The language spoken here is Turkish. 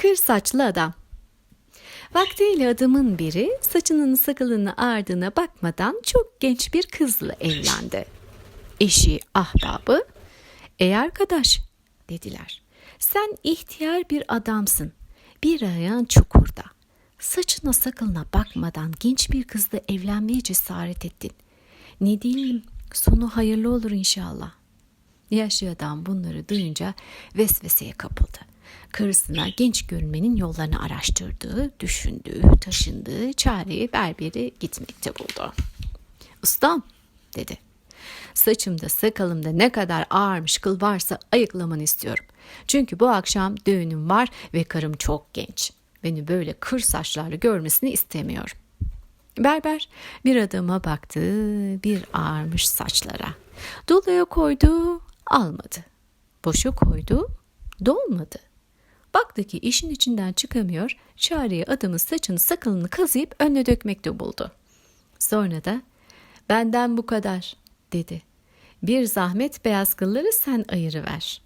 Kır saçlı adam. Vaktiyle adamın biri saçının sakalını ardına bakmadan çok genç bir kızla evlendi. Eşi ahbabı, ey arkadaş dediler. Sen ihtiyar bir adamsın. Bir ayağın çukurda. Saçına sakalına bakmadan genç bir kızla evlenmeye cesaret ettin. Ne diyeyim sonu hayırlı olur inşallah. Yaşlı adam bunları duyunca vesveseye kapıldı. Karısına genç görünmenin yollarını araştırdığı, düşündüğü, taşındığı çareyi berberi gitmekte buldu. Ustam dedi. Saçımda sakalımda ne kadar ağarmış kıl varsa ayıklamanı istiyorum. Çünkü bu akşam düğünüm var ve karım çok genç. Beni böyle kır saçlarla görmesini istemiyorum. Berber bir adama baktı, bir ağarmış saçlara. Doluya koydu, almadı. Boşa koydu, dolmadı. Baktı ki işin içinden çıkamıyor, çareye adamın saçını sakalını kazıyıp önüne dökmekte buldu. Sonra da benden bu kadar dedi. Bir zahmet beyaz kılları sen ayırıver.